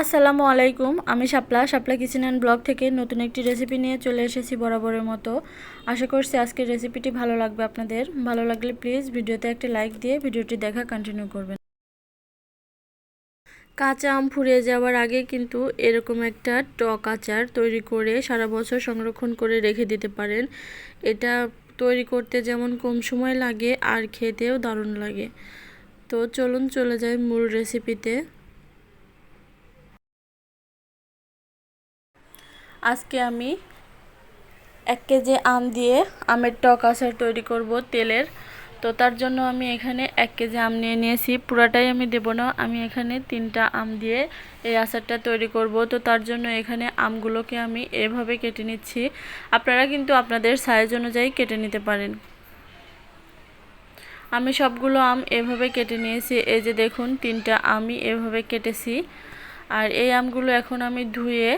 আসসালামু আলাইকুম, আমি Shapla. Shapla kitchen and blog থেকে নতুন একটি রেসিপি নিয়ে চলে এসেছি বরাবরের মতো। আশা করছি আজকের রেসিপিটি ভালো লাগবে আপনাদের। ভালো লাগলে প্লিজ ভিডিওতে একটা লাইক দিয়ে ভিডিওটি দেখা কন্টিনিউ করবেন। কাঁচা আম ফুরিয়ে যাওয়ার আগে কিন্তু এরকম একটা টক আচার তৈরি করে সারা বছর সংরক্ষণ করে রেখে দিতে পারেন। এটা তৈরি করতে যেমন কম সময় লাগে, আর খেতেও দারুণ লাগে। তো চলুন চলে যাই মূল রেসিপিতে আজকে আমি এক কেজি আম দিয়ে আমের টক আচার তৈরি করব তেলের। তো তার জন্য আমি এখানে এক কেজি আম নিয়ে নিয়েছি। পুরাটাই আমি দেব না, আমি এখানে তিনটা আম দিয়ে এই আচারটা তৈরি করব। তো তার জন্য এখানে আমগুলোকে আমি এভাবে কেটে নিচ্ছি। আপনারা কিন্তু আপনাদের সাইজ অনুযায়ী কেটে নিতে পারেন। আমি সবগুলো আম এভাবে কেটে নিয়েছি। এই যে দেখুন, তিনটা আমি এভাবে কেটেছি। আর এই আমগুলো এখন আমি ধুয়ে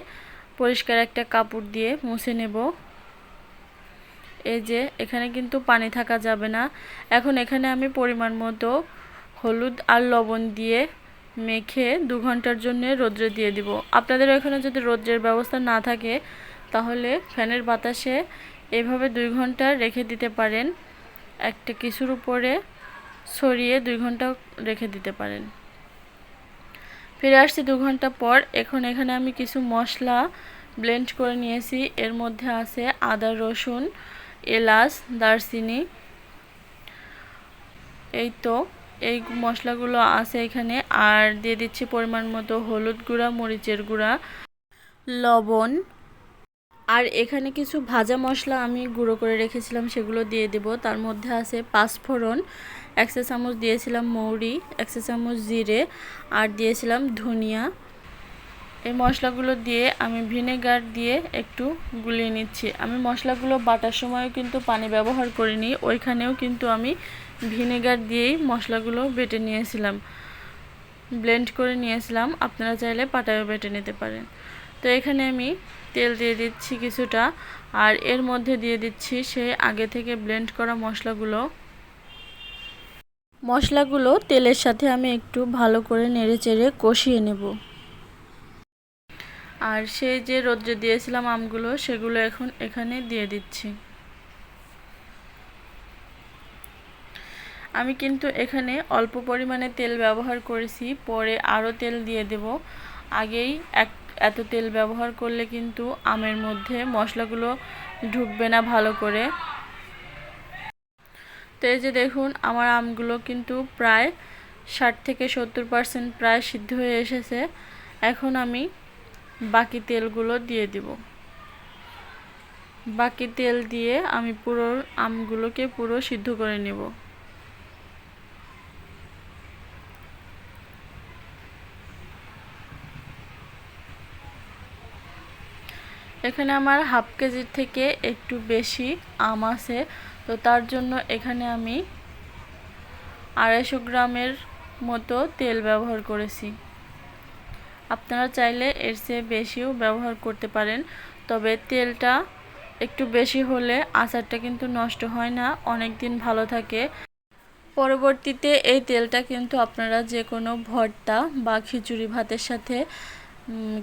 পরিষ্কার একটা কাপড় দিয়ে মুছে নেব। এই যে, এখানে কিন্তু পানি থাকা যাবে না। এখন এখানে আমি পরিমাণ মতো হলুদ আর লবণ দিয়ে মেখে দু ঘণ্টার জন্য রোদ্রে দিয়ে দিব। আপনাদের এখানে যদি রোদ্রের ব্যবস্থা না থাকে, তাহলে ফ্যানের বাতাসে এভাবে দুই ঘণ্টা রেখে দিতে পারেন। একটা কিছুর উপরে ছড়িয়ে দুই ঘণ্টা রেখে দিতে পারেন। ফিরে আসছি দু ঘণ্টা পর। এখন এখানে আমি কিছু মশলা ব্লেন্ড করে নিয়েছি। এর মধ্যে আছে আদা, রসুন, এলাচ, দারচিনি। এই তো, এই মশলাগুলো আছে এখানে। আর দিয়ে দিচ্ছি পরিমাণ মতো হলুদ গুঁড়া, মরিচের গুঁড়া, লবণ। আর এখানে কিছু ভাজা মশলা আমি গুঁড়ো করে রেখেছিলাম, সেগুলো দিয়ে দেব। তার মধ্যে আছে পাঁচফোড়ন একশো চামচ দিয়েছিলাম মৌরি একশো চামচ জিরে, আর দিয়েছিলাম ধনিয়া। এই মশলাগুলো দিয়ে আমি ভিনেগার দিয়ে একটু গুলিয়ে নিচ্ছি। আমি মশলাগুলো বাটার সময়ও কিন্তু পানি ব্যবহার করিনি, ওইখানেও কিন্তু আমি ভিনেগার দিয়েই মশলাগুলো বেটে নিয়েছিলাম। ব্লেন্ড করে নিয়েছিলাম, আপনারা চাইলে পাটায়ও বেটে নিতে পারেন। তো এখানে আমি তেল দিয়ে দিচ্ছি কিছুটা, আর এর মধ্যে দিয়ে দিচ্ছি সে আগে থেকে ব্লেন্ড করা মশলাগুলো। মশলাগুলো তেলের সাথে আমি একটু ভালো করে নেড়ে চেড়ে কষিয়ে নেব। আর সেই যে রোদ্রে দিয়েছিলাম আমগুলো, সেগুলো এখন এখানে দিয়ে দিচ্ছি। আমি কিন্তু এখানে অল্প পরিমাণে তেল ব্যবহার করেছি, পরে আরও তেল দিয়ে দেব। আগেই এক এত তেল ব্যবহার করলে কিন্তু আমের মধ্যে মশলাগুলো ঢুকবে না ভালো করে। তো এই যে দেখুন, আমার আমগুলো কিন্তু প্রায় ষাট থেকে সত্তর পারসেন্ট প্রায় সিদ্ধ হয়ে এসেছে। এখন আমি বাকি তেলগুলো দিয়ে দিব। বাকি তেল দিয়ে আমি পুরো আমগুলোকে পুরো সিদ্ধ করে নেব। এখানে আমার হাফ কেজির থেকে একটু বেশি আম আছে। তো তার জন্য এখানে আমি আড়াইশো গ্রামের মতো তেল ব্যবহার করেছি। আপনারা চাইলে এর চেয়ে বেশিও ব্যবহার করতে পারেন, তবে তেলটা একটু বেশি হলে আচারটা কিন্তু নষ্ট হয় না, অনেক দিন ভালো থাকে। পরবর্তীতে এই তেলটা কিন্তু আপনারা যে কোনো ভর্তা বা খিচুড়ি ভাতের সাথে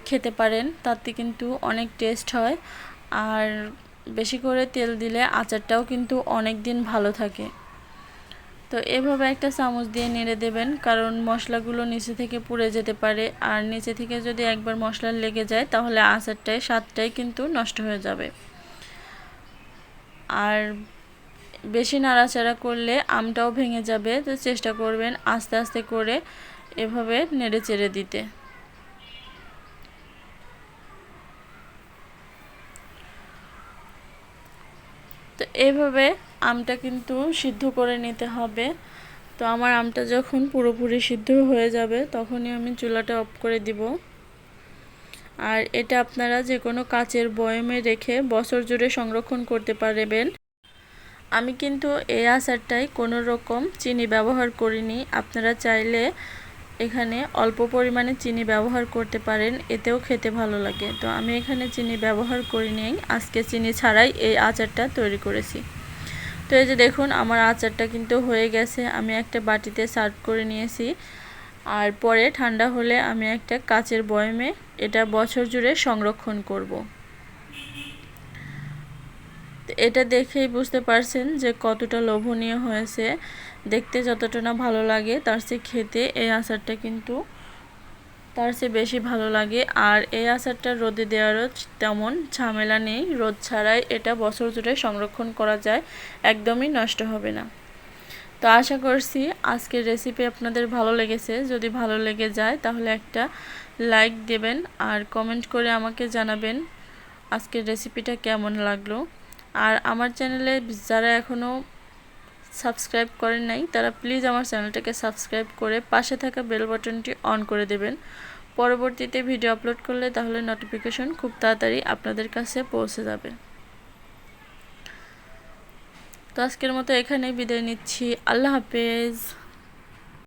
খেতে পারেন, তাতে কিন্তু অনেক টেস্ট হয়। আর বেশি করে তেল দিলে আচারটাও কিন্তু অনেক দিন ভালো থাকে। তো এভাবে একটা চামচ দিয়ে নেড়ে দেবেন, কারণ মশলাগুলো নিচে থেকে পুড়ে যেতে পারে। আর নিচে থেকে যদি একবার মশলা লেগে যায়, তাহলে আচারটাই স্বাদটাই কিন্তু নষ্ট হয়ে যাবে। আর বেশি নাড়াচাড়া করলে আমটাও ভেঙে যাবে, তো চেষ্টা করবেন আস্তে আস্তে করে এভাবে নেড়ে চেড়ে দিতে। তো এইভাবে আমটা কিন্তু সিদ্ধ করে নিতে হবে। তো আমার আমটা যখন পুরোপুরি সিদ্ধ হয়ে যাবে, তখনই আমি চুলাটা অফ করে দিব। আর এটা আপনারা যে কোনো কাচের বয়মে রেখে বছর জুড়ে সংরক্ষণ করতে পারবেন। আমি কিন্তু এই আচারটাই কোনো রকম চিনি ব্যবহার করিনি। আপনারা চাইলে এখানে অল্প পরিমাণে চিনি ব্যবহার করতে পারেন, এতেও খেতে ভালো লাগে। তো আমি এখানে চিনি ব্যবহার করিনি আজকে চিনি ছাড়াই এই আচারটা তৈরি করেছি। তো এই যে দেখুন, আমার আচারটা কিন্তু হয়ে গেছে, আমি একটা বাটিতে সার্ভ করে নিয়েছি। আর পরে ঠান্ডা হলে আমি একটা কাচের বয়মে এটা বছর জুড়ে সংরক্ষণ করব। এটা দেখেই বুঝতে পারছেন যে কতটা লোভনীয় হয়েছে। দেখতে যতটা না ভালো লাগে, তার চেয়ে খেতে এই আচারটা কিন্তু তার চেয়ে বেশি ভালো লাগে। আর এই আচারটা রোদে দেওয়ারও তেমন ঝামেলা নেই। রোদ ছাড়াই এটা বছর জুড়ে সংরক্ষণ করা যায়, একদমই নষ্ট হবে না। তো আশা করছি আজকের রেসিপি আপনাদের ভালো লেগেছে। যদি ভালো লেগে যায় তাহলে একটা লাইক দেবেন আর কমেন্ট করে আমাকে জানাবেন আজকের রেসিপিটা কেমন লাগল। আর আমার চ্যানেলে যারা এখনও সাবস্ক্রাইব করেন নাই, তারা প্লিজ আমার চ্যানেলটাকে সাবস্ক্রাইব করে পাশে থাকা বেল বাটনটি অন করে দেবেন। পরবর্তীতে ভিডিও আপলোড করলে তাহলে নোটিফিকেশন খুব তাড়াতাড়ি আপনাদের কাছে পৌঁছে যাবে। তো আজকের মতো এখানেই বিদায় নিচ্ছি। আল্লাহ হাফেজ।